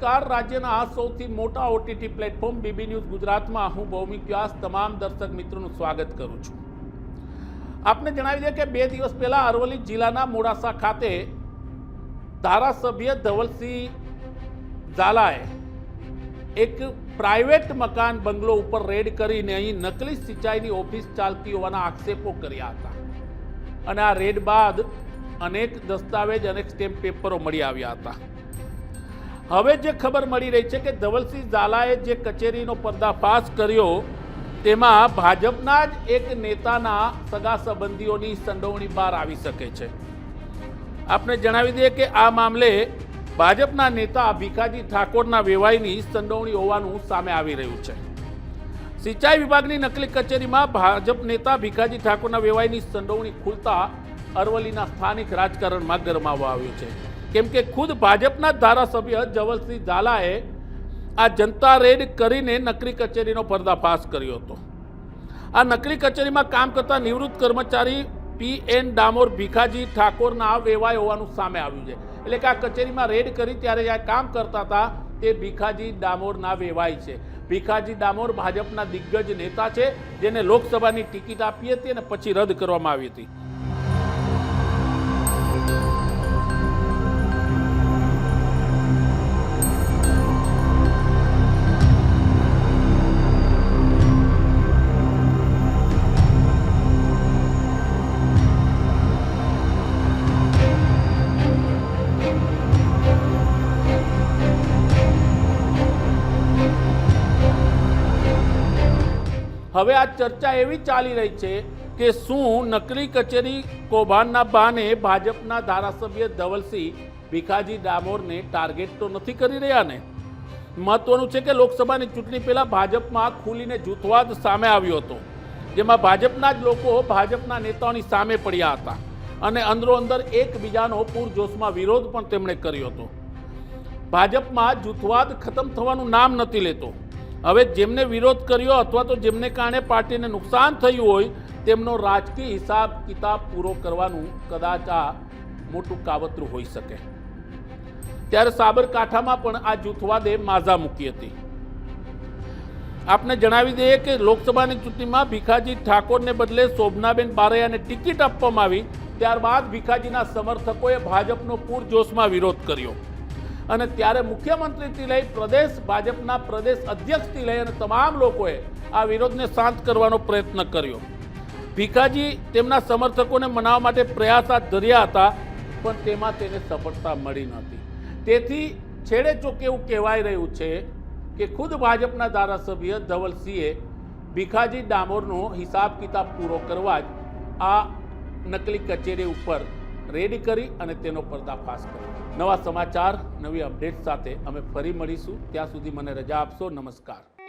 નમસ્કાર. રાજ્યના આ સૌથી મોટા ઓટીટી પ્લેટફોર્મ બીબી ન્યૂઝ ગુજરાતમાં હું ભૌમિક વ્યાસ તમામ દર્શક મિત્રોનું સ્વાગત કરું છું. આપને જણાવી દઈએ કે બે દિવસ પહેલા અરવલ્લી જિલ્લાના મોડાસા ખાતે ધારાસભ્ય ધવલસિંહ ઝાલાએ એક પ્રાઇવેટ મકાન બંગલો ઉપર રેડ કરીને અહીં નકલી સિંચાઈની ઓફિસ ચાલતી હોવાના આક્ષેપો કર્યા હતા. અને આ રેડ બાદ અનેક દસ્તાવેજ, અનેક સ્ટેમ્પ પેપરો મળી આવ્યા હતા. હવે જે ખબર મળી રહી છે કે ધવલસિંહ ઝાલાએ જે કચેરીનો પર્દાફાશ કર્યો, તેમાં ભાજપના જ એક નેતાના સગા સંબંધીઓની સંડોવણી બહાર આવી શકે છે. આપને જણાવી દઈએ કે આ મામલે ભાજપના નેતા ભીખાજી ઠાકોરના વેવાઈની સંડોવણી હોવાનું સામે આવી રહ્યું છે. સિંચાઈ વિભાગની નકલી કચેરીમાં ભાજપ નેતા ભીખાજી ઠાકોરના વેવાઈની સંડોવણી ખુલતા અરવલ્લીના સ્થાનિક રાજકારણમાં ગરમાવા આવ્યું છે. કેમ કે ખુદ ભાજપના ધારાસભ્ય જવલસિંહ ઝાલાએ આ જનતા રેડ કરીને નકલી કચેરીનો પર્દાફાશ કર્યો હતો. આ નકલી કચેરીમાં કામ કરતા નિવૃત્ત કર્મચારી પી એન ડામોર ભીખાજી ઠાકોરના વેવાય હોવાનું સામે આવ્યું છે. એટલે કે આ કચેરીમાં રેડ કરી ત્યારે જ્યાં કામ કરતા હતા તે ભીખાજી ડામોરના વેવાય છે. ભીખાજી ડામોર ભાજપના દિગ્ગજ નેતા છે, જેને લોકસભાની ટિકિટ આપી હતી અને પછી રદ કરવામાં આવી હતી. હવે આ ચર્ચા એવી ચાલી રહી છે કે શું નકલી કચેરી કૌભાંડના બહાને ભાજપના ધારાસભ્ય ધવલસિંહ ભીખાજી ડામોરને ટાર્ગેટ તો નથી કરી રહ્યા ને? મહત્વનું છે કે લોકસભાની ચૂંટણી પહેલાં ભાજપમાં ખુલીને જૂથવાદ સામે આવ્યો હતો, જેમાં ભાજપના જ લોકો ભાજપના નેતાઓની સામે પડ્યા હતા અને અંદરો અંદર એકબીજાનો પૂરજોશમાં વિરોધ પણ તેમણે કર્યો હતો. ભાજપમાં જૂથવાદ ખતમ થવાનું નામ નથી લેતો. હવે જેમને વિરોધ કર્યો અથવા તો જેમને કારણે પાર્ટીને નુકસાન થયું હોય, તેમનો રાજકીય હિસાબ કિતાબ પૂરો કરવાનું કદાચ આ મોટું કાવતરું હોઈ શકે. ત્યારે સાબરકાંઠામાં પણ આ જૂથવાદે માઝા મૂકી હતી. આપને જણાવી દઈએ કે લોકસભાની ચૂંટણીમાં ભીખાજી ઠાકોરને બદલે શોભનાબેન બારૈયાને ટિકિટ આપવામાં આવી. ત્યારબાદ ભીખાજીના સમર્થકોએ ભાજપનો પૂરજોશમાં વિરોધ કર્યો. અને ત્યારે મુખ્યમંત્રીથી લઈ પ્રદેશ, ભાજપના પ્રદેશ અધ્યક્ષથી લઈ અને તમામ લોકોએ આ વિરોધને શાંત કરવાનો પ્રયત્ન કર્યો. ભીખાજી તેમના સમર્થકોને મનાવવા માટે પ્રયાસ હાથ ધર્યા હતા, પણ તેમાં તેને સફળતા મળી નહોતી. તેથી છેડે ચોકે એવું કહેવાય રહ્યું છે કે ખુદ ભાજપના ધારાસભ્ય ધવલસિંહે ભીખાજી ડામોરનો હિસાબ કિતાબ પૂરો કરવા જ આ નકલી કચેરી ઉપર રેડ કરી અને તેનો પર્દાફાશ કર્યો. નવા સમાચાર, નવી અપડેટ સાથે અમે ફરી મળીશું. ત્યાં સુધી મને રજા આપશો. નમસ્કાર.